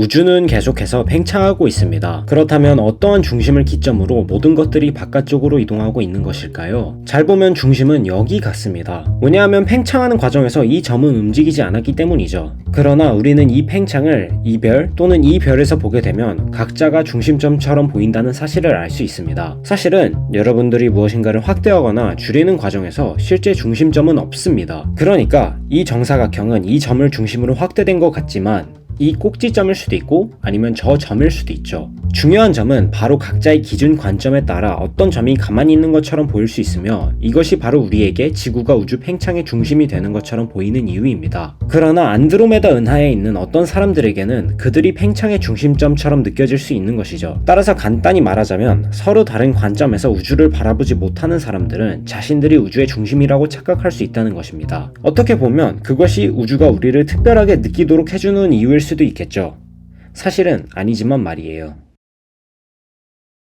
우주는 계속해서 팽창하고 있습니다. 그렇다면 어떠한 중심을 기점으로 모든 것들이 바깥쪽으로 이동하고 있는 것일까요? 잘 보면 중심은 여기 같습니다. 왜냐하면 팽창하는 과정에서 이 점은 움직이지 않았기 때문이죠. 그러나 우리는 이 팽창을 이 별 또는 이 별에서 보게 되면 각자가 중심점처럼 보인다는 사실을 알 수 있습니다. 사실은 여러분들이 무엇인가를 확대하거나 줄이는 과정에서 실제 중심점은 없습니다. 그러니까 이 정사각형은 이 점을 중심으로 확대된 것 같지만 이 꼭지점일 수도 있고 아니면 저 점일 수도 있죠. 중요한 점은 바로 각자의 기준 관점에 따라 어떤 점이 가만히 있는 것처럼 보일 수 있으며 이것이 바로 우리에게 지구가 우주 팽창의 중심이 되는 것처럼 보이는 이유입니다. 그러나 안드로메다 은하에 있는 어떤 사람들에게는 그들이 팽창의 중심점처럼 느껴질 수 있는 것이죠. 따라서 간단히 말하자면 서로 다른 관점에서 우주를 바라보지 못하는 사람들은 자신들이 우주의 중심이라고 착각할 수 있다는 것입니다. 어떻게 보면 그것이 우주가 우리를 특별하게 느끼도록 해주는 이유일 수도 있겠죠. 사실은 아니지만 말이에요.